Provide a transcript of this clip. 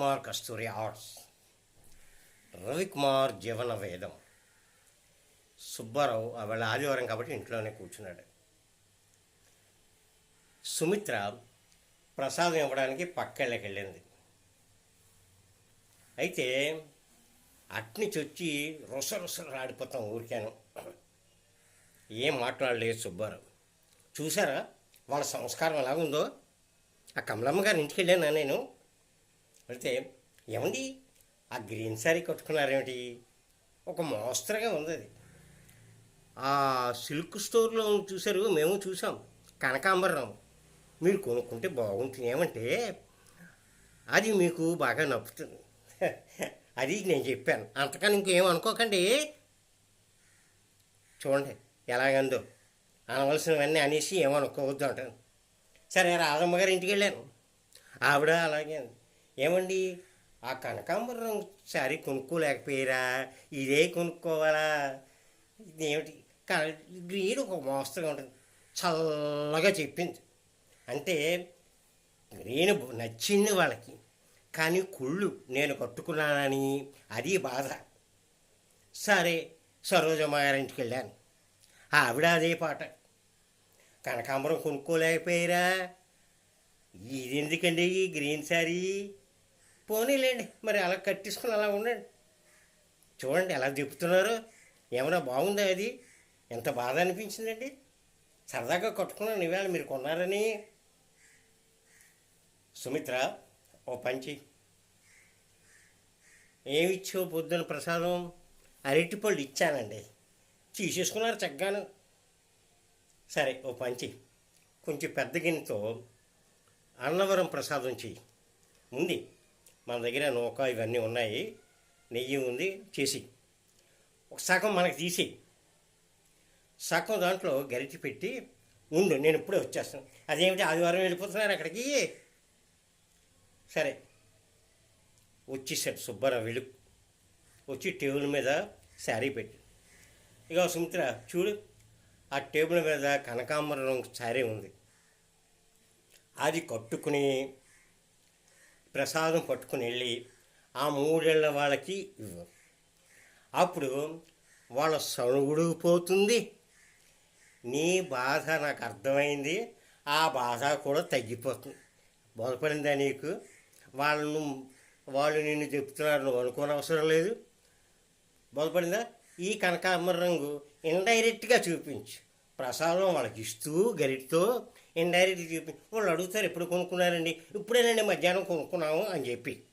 కుమార్ కస్తూరి arts Ravikumar జీవన వేదం సుబ్బారావు వాళ్ళ ఆదివారం కాబట్టి ఇంట్లోనే కూర్చున్నాడు. సుమిత్ర ప్రసాదం ఇవ్వడానికి పక్కెళ్ళకి వెళ్ళింది. అయితే అట్నుంచి వచ్చి రుస రాడిపోతాం ఊరికాను. ఏం మాట్లాడలేదు సుబ్బారావు. చూసారా వాళ్ళ సంస్కారం ఎలాగుందో? ఆ కమలమ్మ గారి ఇంటికి వెళ్ళానా నేను? వెళ్తే ఏమండి ఆ గ్రీన్ శారీ కట్టుకున్నారేమిటి? ఒక మోస్తరుగా ఉంది అది. ఆ సిల్క్ స్టోర్లో చూశారు మేము చూసాం కనకాంబరం మీరు కొనుక్కుంటే బాగుంటుంది. ఏమంటే అది మీకు బాగా నప్పుతుంది. అది నేను చెప్పాను. అంతకని ఇంకేం అనుకోకండి. చూడండి ఎలాగందో. అనవలసినవన్నీ అనేసి ఏమనుకోవద్దు అంటాను. సరే రాధమ్మ గారి ఇంటికి వెళ్ళాను. ఆవిడ అలాగే అంది. ఏమండి? ఆ కనకాంబరం శారీ కొనుక్కోలేకపోయారా? ఇదే కొనుక్కోవాలా? ఇదేమిటి? క- గ్రీన్ ఒక మోస్తగా ఉంటుంది. చల్లగా చెప్పింది. అంటే గ్రీన్ నచ్చింది వాళ్ళకి. కానీ కుళ్ళు నేను కట్టుకున్నానని అది బాధ. సరే సరోజమ్మ గారింటికి వెళ్ళాను. ఆవిడ అదే పాట. కనకాంబరం కొనుక్కోలేకపోయారా? ఇది ఎందుకండి గ్రీన్ శారీ? పోనీలేండి మరి అలా కట్టించుకుని అలా ఉండండి. చూడండి ఎలా చెప్తున్నారు ఏమైనా బాగుందా అది? ఎంత బాధ అనిపించిందండి. సరదాగా కొట్టుకున్నాను ఇవాళ మీరు కొన్నారని. సుమిత్ర ఓ పంచి ఏమిచ్చావు పొద్దున ప్రసాదం? అరటిపళ్ళు ఇచ్చానండి. తీసేసుకున్నారు చక్కగాను సరే ఓ పంచి కొంచెం పెద్ద గిన్నెతో అన్నవరం ప్రసాదం చెయ్యి. ఉంది. మన దగ్గర నూక ఇవన్నీ ఉన్నాయి. నెయ్యి ఉంది చేసి. ఒక సగం మనకు తీసి. సగం దాంట్లో గరిటి పెట్టి ఉండు నేను ఇప్పుడే వచ్చేస్తాను. అదేమిటి? ఆదివారం వెళ్ళిపోతున్నారు అక్కడికి. సరే. వచ్చేసాడు సుబ్బారావు వెళ్ళు. వచ్చి టేబుల్ మీద శారీ పెట్టి. ఇక సుమిత్ర చూడు. ఆ టేబుల్ మీద కనకాంబరం శారీ ఉంది. అది కట్టుకుని ప్రసాదం పట్టుకుని వెళ్ళి ఆ మూడేళ్ళ వాళ్ళకి ఇవ్వు. అప్పుడు వాళ్ళ సణుగుడు పోతుంది. నీ బాధ నాకు అర్థమైంది. ఆ బాధ కూడా తగ్గిపోతుంది. బోధపడిందా నీకు? వాళ్ళను వాళ్ళు నిన్ను చెప్తున్నారు నువ్వు అనుకోని అవసరం లేదు. బోధపడిందా? ఈ కనకాంబర రంగు ఇండైరెక్ట్గా చూపించు. ప్రసాదం వాళ్ళకి ఇస్తూ గరిటితో ఇండైరెక్ట్గా చెప్పి వాళ్ళు అడుగుతారు ఎప్పుడు కొనుక్కున్నారండి? ఇప్పుడేనండి మధ్యాహ్నం కొనుక్కున్నాము అని చెప్పి.